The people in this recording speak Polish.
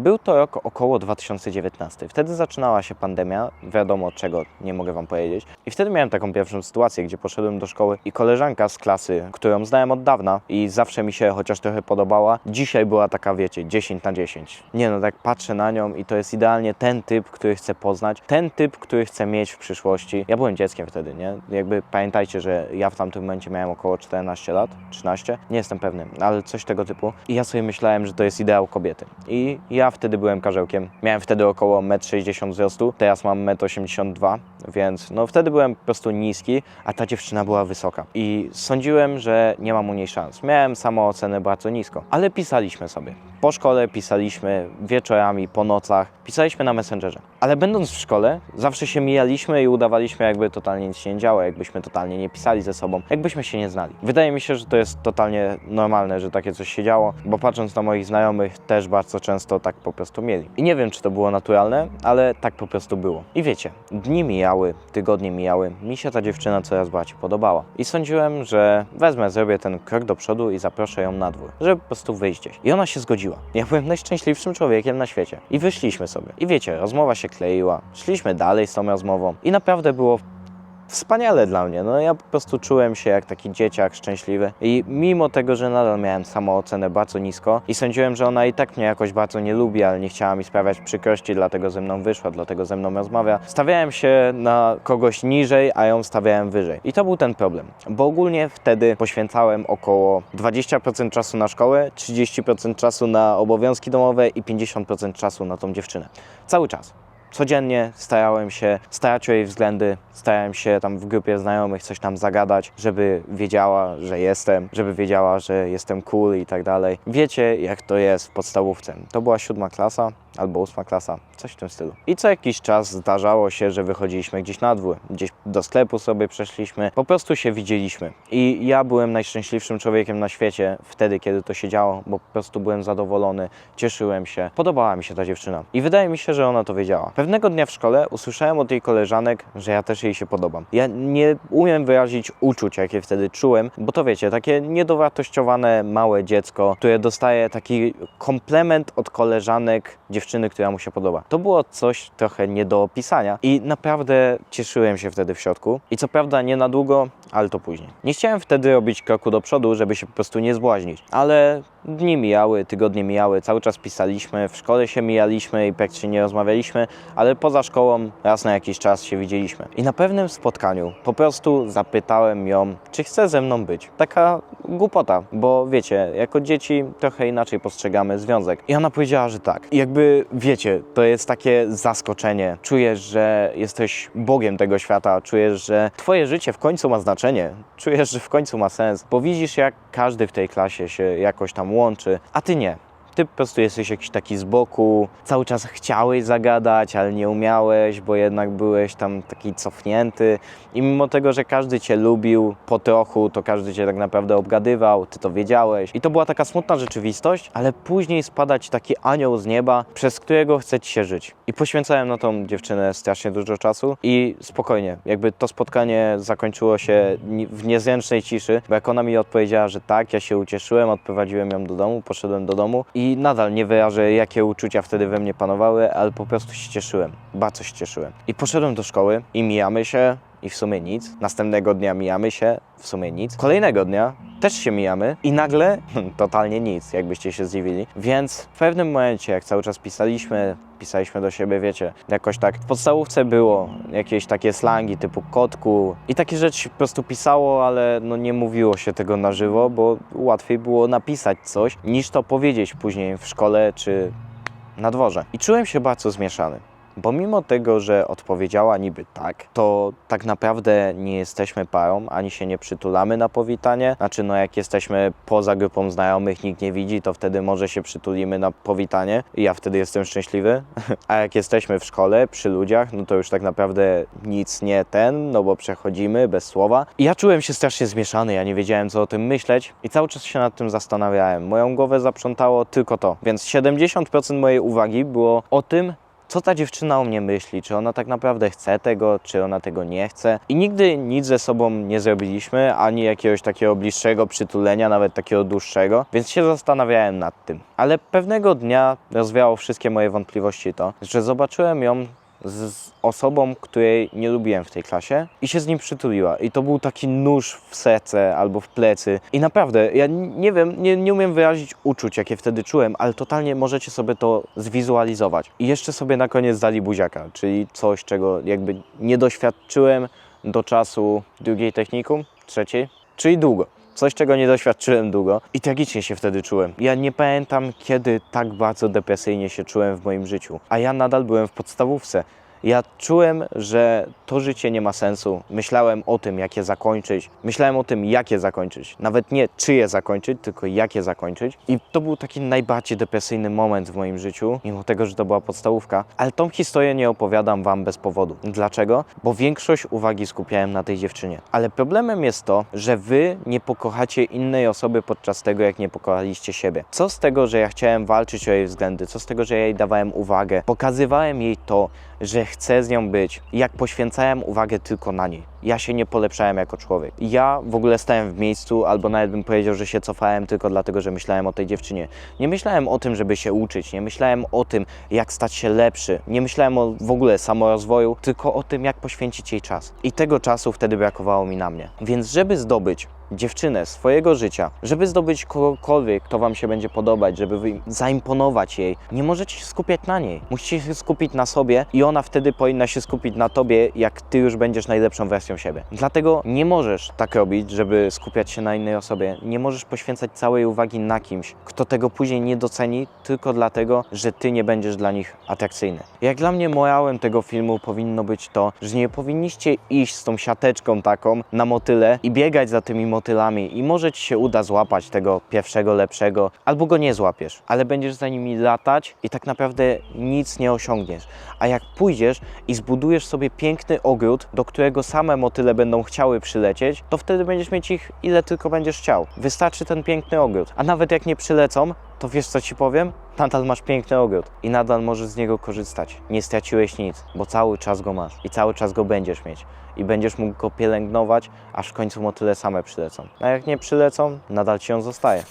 Był to rok około 2019. Wtedy zaczynała się pandemia, wiadomo czego nie mogę wam powiedzieć. I wtedy miałem taką pierwszą sytuację, gdzie poszedłem do szkoły i koleżanka z klasy, którą znałem od dawna i zawsze mi się chociaż trochę podobała, dzisiaj była taka, wiecie, 10 na 10. Nie no, tak patrzę na nią i to jest idealnie ten typ, który chcę poznać, ten typ, który chcę mieć w przyszłości. Ja byłem dzieckiem wtedy, nie? Jakby pamiętajcie, że ja w tamtym momencie miałem około 14 lat, 13, nie jestem pewny, ale coś tego typu. I ja sobie myślałem, że to jest ideał kobiety. I ja wtedy byłem karzełkiem. Miałem wtedy około 1,60 m wzrostu, teraz mam 1,82 m, więc no wtedy byłem po prostu niski, a ta dziewczyna była wysoka. I sądziłem, że nie mam u niej szans. Miałem samoocenę bardzo nisko, ale pisaliśmy sobie. Po szkole pisaliśmy wieczorami, po nocach, pisaliśmy na Messengerze. Ale będąc w szkole, zawsze się mijaliśmy i udawaliśmy, jakby totalnie nic się nie działo, jakbyśmy totalnie nie pisali ze sobą, jakbyśmy się nie znali. Wydaje mi się, że to jest totalnie normalne, że takie coś się działo, bo patrząc na moich znajomych, też bardzo często tak po prostu mieli. I nie wiem, czy to było naturalne, ale tak po prostu było. I wiecie, dni mijały, tygodnie mijały, mi się ta dziewczyna coraz bardziej podobała. I sądziłem, że wezmę, zrobię ten krok do przodu i zaproszę ją na dwór, żeby po prostu wyjść gdzieś. I ona się zgodziła. Ja byłem najszczęśliwszym człowiekiem na świecie. I wyszliśmy sobie. I wiecie, rozmowa się kleiła, szliśmy dalej z tą rozmową i naprawdę było wspaniale dla mnie. No ja po prostu czułem się jak taki dzieciak szczęśliwy i mimo tego, że nadal miałem samoocenę bardzo nisko i sądziłem, że ona i tak mnie jakoś bardzo nie lubi, ale nie chciała mi sprawiać przykrości, dlatego ze mną wyszła, dlatego ze mną rozmawia. Stawiałem się na kogoś niżej, a ją stawiałem wyżej. I to był ten problem, bo ogólnie wtedy poświęcałem około 20% czasu na szkołę, 30% czasu na obowiązki domowe i 50% czasu na tą dziewczynę. Cały czas. Codziennie starałem się starać o jej względy, starałem się tam w grupie znajomych coś tam zagadać, żeby wiedziała, że jestem, żeby wiedziała, że jestem cool i tak dalej. Wiecie, jak to jest w podstawówce. To była siódma klasa albo ósma klasa, coś w tym stylu. I co jakiś czas zdarzało się, że wychodziliśmy gdzieś na dwór, gdzieś do sklepu sobie przeszliśmy, po prostu się widzieliśmy. I ja byłem najszczęśliwszym człowiekiem na świecie wtedy, kiedy to się działo, bo po prostu byłem zadowolony, cieszyłem się, podobała mi się ta dziewczyna. I wydaje mi się, że ona to wiedziała. Pewnego dnia w szkole usłyszałem od jej koleżanek, że ja też jej się podobam. Ja nie umiem wyrazić uczuć, jakie wtedy czułem, bo to wiecie, takie niedowartościowane małe dziecko, które dostaje taki komplement od koleżanek dziewczyny, która mu się podoba. To było coś trochę nie do opisania i naprawdę cieszyłem się wtedy w środku. I co prawda nie na długo, ale to później. Nie chciałem wtedy robić kroku do przodu, żeby się po prostu nie zbłaźnić, ale dni mijały, tygodnie mijały, cały czas pisaliśmy, w szkole się mijaliśmy i praktycznie nie rozmawialiśmy, ale poza szkołą raz na jakiś czas się widzieliśmy. I na pewnym spotkaniu po prostu zapytałem ją, czy chce ze mną być. Taka głupota, bo wiecie, jako dzieci trochę inaczej postrzegamy związek. I ona powiedziała, że tak. I jakby wiecie, to jest takie zaskoczenie. Czujesz, że jesteś Bogiem tego świata, czujesz, że twoje życie w końcu ma znaczenie, czujesz, że w końcu ma sens, bo widzisz, jak każdy w tej klasie się jakoś tam łączy, a ty nie. Ty po prostu jesteś jakiś taki z boku, cały czas chciałeś zagadać, ale nie umiałeś, bo jednak byłeś tam taki cofnięty. I mimo tego, że każdy cię lubił po trochu, to każdy cię tak naprawdę obgadywał, ty to wiedziałeś. I to była taka smutna rzeczywistość, ale później spada ci taki anioł z nieba, przez którego chce ci się żyć. I poświęcałem na tą dziewczynę strasznie dużo czasu i spokojnie, jakby to spotkanie zakończyło się w niezręcznej ciszy, bo jak ona mi odpowiedziała, że tak, ja się ucieszyłem, odprowadziłem ją do domu, poszedłem do domu i nadal nie wyrażę, jakie uczucia wtedy we mnie panowały, ale po prostu się cieszyłem, bardzo się cieszyłem. I poszedłem do szkoły i mijamy się i w sumie nic. Następnego dnia mijamy się, w sumie nic. Kolejnego dnia też się mijamy i nagle totalnie nic, jakbyście się zdziwili. Więc w pewnym momencie, jak cały czas pisaliśmy, pisaliśmy do siebie, wiecie, jakoś tak w podstawówce było jakieś takie slangi typu kotku i takie rzeczy po prostu pisało, ale no nie mówiło się tego na żywo, bo łatwiej było napisać coś, niż to powiedzieć później w szkole czy na dworze. I czułem się bardzo zmieszany. Bo mimo tego, że odpowiedziała niby tak, to tak naprawdę nie jesteśmy parą, ani się nie przytulamy na powitanie. Znaczy, no jak jesteśmy poza grupą znajomych, nikt nie widzi, to wtedy może się przytulimy na powitanie i ja wtedy jestem szczęśliwy. A jak jesteśmy w szkole, przy ludziach, no to już tak naprawdę nic nie ten, no bo przechodzimy bez słowa. I ja czułem się strasznie zmieszany, ja nie wiedziałem co o tym myśleć i cały czas się nad tym zastanawiałem. Moją głowę zaprzątało tylko to. Więc 70% mojej uwagi było o tym, co ta dziewczyna o mnie myśli, czy ona tak naprawdę chce tego, czy ona tego nie chce. I nigdy nic ze sobą nie zrobiliśmy, ani jakiegoś takiego bliższego przytulenia, nawet takiego dłuższego, więc się zastanawiałem nad tym. Ale pewnego dnia rozwiało wszystkie moje wątpliwości to, że zobaczyłem ją z osobą, której nie lubiłem w tej klasie i się z nim przytuliła. I to był taki nóż w serce albo w plecy. I naprawdę, ja nie wiem, nie, nie umiem wyrazić uczuć, jakie wtedy czułem, ale totalnie możecie sobie to zwizualizować. I jeszcze sobie na koniec dali buziaka, czyli coś, czego jakby nie doświadczyłem do czasu drugiej technikum, trzeciej, czyli długo. Coś, czego nie doświadczyłem długo i tragicznie się wtedy czułem. Ja nie pamiętam, kiedy tak bardzo depresyjnie się czułem w moim życiu, a ja nadal byłem w podstawówce. Ja czułem, że to życie nie ma sensu. Myślałem o tym, jak je zakończyć. Myślałem o tym, jak je zakończyć. Nawet nie czy je zakończyć, tylko jak je zakończyć. I to był taki najbardziej depresyjny moment w moim życiu, mimo tego, że to była podstawówka. Ale tą historię nie opowiadam Wam bez powodu. Dlaczego? Bo większość uwagi skupiałem na tej dziewczynie. Ale problemem jest to, że Wy nie pokochacie innej osoby podczas tego, jak nie pokochaliście siebie. Co z tego, że ja chciałem walczyć o jej względy? Co z tego, że ja jej dawałem uwagę? Pokazywałem jej to, że chcę z nią być, jak poświęcałem uwagę tylko na niej. Ja się nie polepszałem jako człowiek. Ja w ogóle stałem w miejscu, albo nawet bym powiedział, że się cofałem tylko dlatego, że myślałem o tej dziewczynie. Nie myślałem o tym, żeby się uczyć, nie myślałem o tym, jak stać się lepszy, nie myślałem o w ogóle samorozwoju, tylko o tym, jak poświęcić jej czas. I tego czasu wtedy brakowało mi na mnie. Więc żeby zdobyć dziewczynę swojego życia, żeby zdobyć kogokolwiek, kto Wam się będzie podobać, żeby zaimponować jej, nie możecie się skupiać na niej. Musicie się skupić na sobie i ona wtedy powinna się skupić na Tobie, jak Ty już będziesz najlepszą wersją siebie. Dlatego nie możesz tak robić, żeby skupiać się na innej osobie. Nie możesz poświęcać całej uwagi na kimś, kto tego później nie doceni, tylko dlatego, że Ty nie będziesz dla nich atrakcyjny. Jak dla mnie morałem tego filmu powinno być to, że nie powinniście iść z tą siateczką taką na motyle i biegać za tymi motylami i może Ci się uda złapać tego pierwszego, lepszego, albo go nie złapiesz, ale będziesz za nimi latać i tak naprawdę nic nie osiągniesz. A jak pójdziesz i zbudujesz sobie piękny ogród, do którego same motyle będą chciały przylecieć, to wtedy będziesz mieć ich ile tylko będziesz chciał. Wystarczy ten piękny ogród. A nawet jak nie przylecą, to wiesz co ci powiem? Nadal masz piękny ogród i nadal możesz z niego korzystać. Nie straciłeś nic, bo cały czas go masz i cały czas go będziesz mieć. I będziesz mógł go pielęgnować, aż w końcu motyle same przylecą. A jak nie przylecą, nadal ci on zostaje.